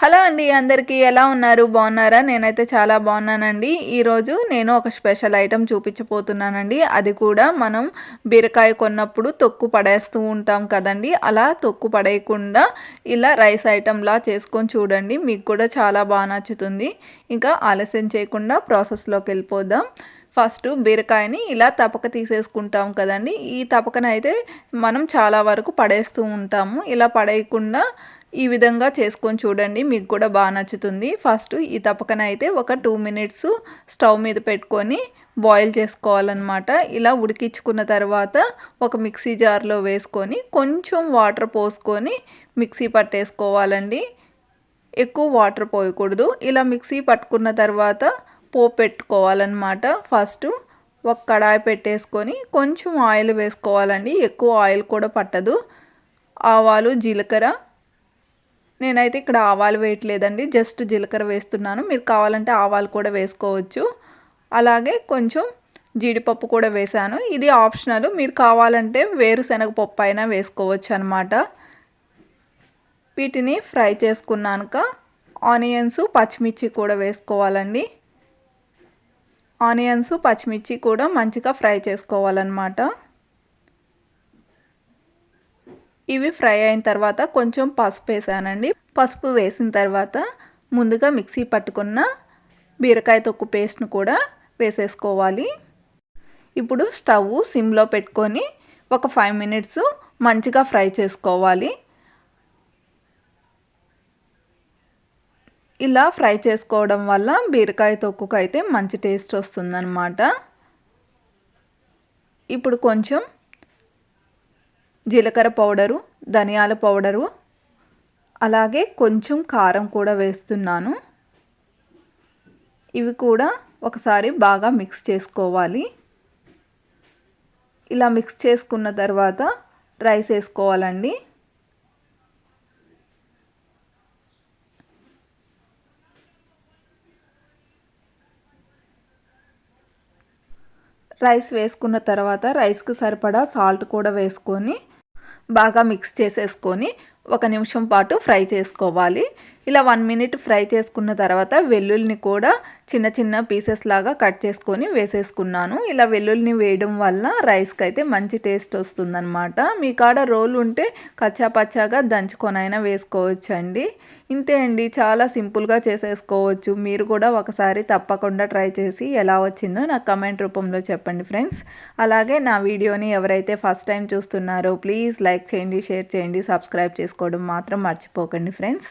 Hello అండి అందరికీ ఎలా ఉన్నారు? బాగున్నారా? నేనైతే చాలా బాగున్నానండి. ఈరోజు నేను ఒక స్పెషల్ ఐటెం చూపించబోతున్నానండి. అది కూడా మనం బీరకాయ కొన్నప్పుడు తొక్కు పడేస్తూ ఉంటాం కదండి. అలా తొక్కు పడేయకుండా ఇలా రైస్ ఐటెంలా చేసుకొని చూడండి. మీకు కూడా చాలా బాగా నచ్చుతుంది. ఇంకా ఆలస్యం చేయకుండా ప్రాసెస్లోకి వెళ్ళిపోదాం. ఫస్ట్ బీరకాయని ఇలా తపక తీసేసుకుంటాం కదండి. ఈ తపకనైతే మనం చాలా వరకు పడేస్తూ ఉంటాము. ఇలా పడేయకుండా ఈ విధంగా చేసుకొని చూడండి మీకు కూడా బాగా నచ్చుతుంది. ఫస్ట్ ఈ తప్పకన అయితే ఒక టూ మినిట్స్ స్టవ్ మీద పెట్టుకొని బాయిల్ చేసుకోవాలన్నమాట. ఇలా ఉడికించుకున్న తర్వాత ఒక మిక్సీ జార్లో వేసుకొని కొంచెం వాటర్ పోసుకొని మిక్సీ పట్టేసుకోవాలండి. ఎక్కువ వాటర్ పోయకూడదు. ఇలా మిక్సీ పట్టుకున్న తర్వాత పోపు పెట్టుకోవాలన్నమాట. ఫస్ట్ ఒక కడాయి పెట్టేసుకొని కొంచెం ఆయిల్ వేసుకోవాలండి. ఎక్కువ ఆయిల్ కూడా పట్టదు. ఆవాలు జీలకర్ర నేనైతే ఇక్కడ ఆవాలు వేయట్లేదండి జస్ట్ జీలకర్ర వేస్తున్నాను. మీరు కావాలంటే ఆవాలు కూడా వేసుకోవచ్చు. అలాగే కొంచెం జీడిపప్పు కూడా వేసాను ఇది ఆప్షనల్. మీరు కావాలంటే వేరుశనగ పప్పు అయినా వేసుకోవచ్చు అనమాట వీటిని ఫ్రై చేసుకున్నాక ఆనియన్స్ పచ్చిమిర్చి కూడా వేసుకోవాలండి. ఆనియన్స్ పచ్చిమిర్చి కూడా మంచిగా ఫ్రై చేసుకోవాలన్నమాట. ఇవి ఫ్రై అయిన తర్వాత కొంచెం పసుపు వేసానండి. పసుపు వేసిన తర్వాత ముందుగా మిక్సీ పట్టుకున్న బీరకాయ తొక్కు పేస్ట్ను కూడా వేసేసుకోవాలి. ఇప్పుడు స్టవ్ సిమ్లో పెట్టుకొని ఒక ఫైవ్ మినిట్స్ మంచిగా ఫ్రై చేసుకోవాలి. ఇలా ఫ్రై చేసుకోవడం వల్ల బీరకాయ తొక్కుకైతే మంచి టేస్ట్ వస్తుందన్నమాట. ఇప్పుడు కొంచెం జీలకర్ర పౌడరు ధనియాల పౌడరు అలాగే కొంచెం కారం కూడా వేస్తున్నాను. ఇవి కూడా ఒకసారి బాగా మిక్స్ చేసుకోవాలి. ఇలా మిక్స్ చేసుకున్న తర్వాత రైస్ వేసుకోవాలండి. రైస్ వేసుకున్న తర్వాత రైస్కి సరిపడా సాల్ట్ కూడా వేసుకొని బాగా మిక్స్ చేసేసుకొని ఒక నిమిషం పాటు ఫ్రై చేసుకోవాలి. ఇలా వన్ మినిట్ ఫ్రై చేసుకున్న తర్వాత వెల్లుల్లిని కూడా చిన్న చిన్న పీసెస్ లాగా కట్ చేసుకొని వేసేసుకున్నాను. ఇలా వెల్లుల్లిని వేయడం వల్ల రైస్కి అయితే మంచి టేస్ట్ వస్తుందన్నమాట. మీ కాడ రోల్ ఉంటే కచ్చా పచ్చాగా దంచుకొనైనా వేసుకోవచ్చండి. ఇంతే అండి. చాలా సింపుల్గా చేసేసుకోవచ్చు. మీరు కూడా ఒకసారి తప్పకుండా ట్రై చేసి ఎలా వచ్చిందో నాకు కమెంట్ రూపంలో చెప్పండి ఫ్రెండ్స్ అలాగే నా వీడియోని ఎవరైతే ఫస్ట్ టైం చూస్తున్నారో ప్లీజ్ లైక్ చేయండి షేర్ చేయండి సబ్స్క్రైబ్ చేసుకోవడం మాత్రం మర్చిపోకండి friends